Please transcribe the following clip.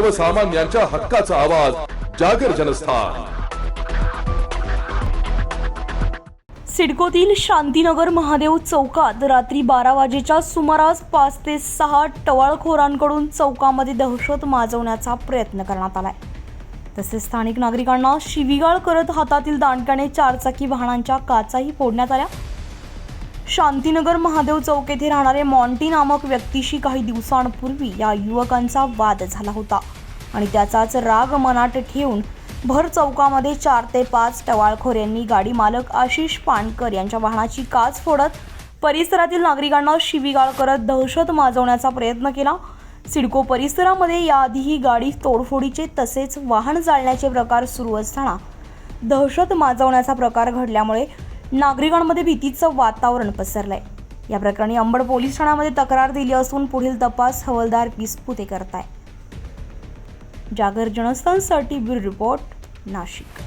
सर्वसामान्यांच्या हक्काचा आवाज जागर जनस्थान. सिडकोतील शांतीनगर महादेव चौकात रात्री बारा वाजेच्या सुमारास पाच ते सहा टवाळखोरांकडून चौकामध्ये दहशत माजवण्याचा प्रयत्न करण्यात आलाय. तसेच स्थानिक नागरिकांना शिवीगाळ करत हातातील दांडक्याने चारचाकी वाहनांच्या काचाही फोडण्यात आल्या. शांतीनगर महादेव चौक येथे राहणारे मॉन्टी नामक व्यक्तीशी काही दिवसांपूर्वी या युवकांचा वाद झाला होता. आणि त्याचाच राग मनात ठेवून भर चौकामध्ये चार ते पाच टवाळखोर यांनी गाडी मालक आशिष पाणकर यांच्या वाहनाची काच फोडत परिसरातील नागरिकांना शिवीगाळ करत दहशत माजवण्याचा प्रयत्न केला. सिडको परिसरामध्ये याआधीही गाडी तोडफोडीचे तसेच वाहन जाळण्याचे प्रकार सुरू असताना दहशत माजवण्याचा प्रकार घडल्यामुळे नागरिकांमध्ये भीतीचं वातावरण पसरलंय. या प्रकरणी अंबड पोलीस ठाण्यामध्ये तक्रार दिली असून पुढील तपास हवालदार पिसपुते करताय जागर जनस्थानसाठी ब्युरो रिपोर्ट नाशिक.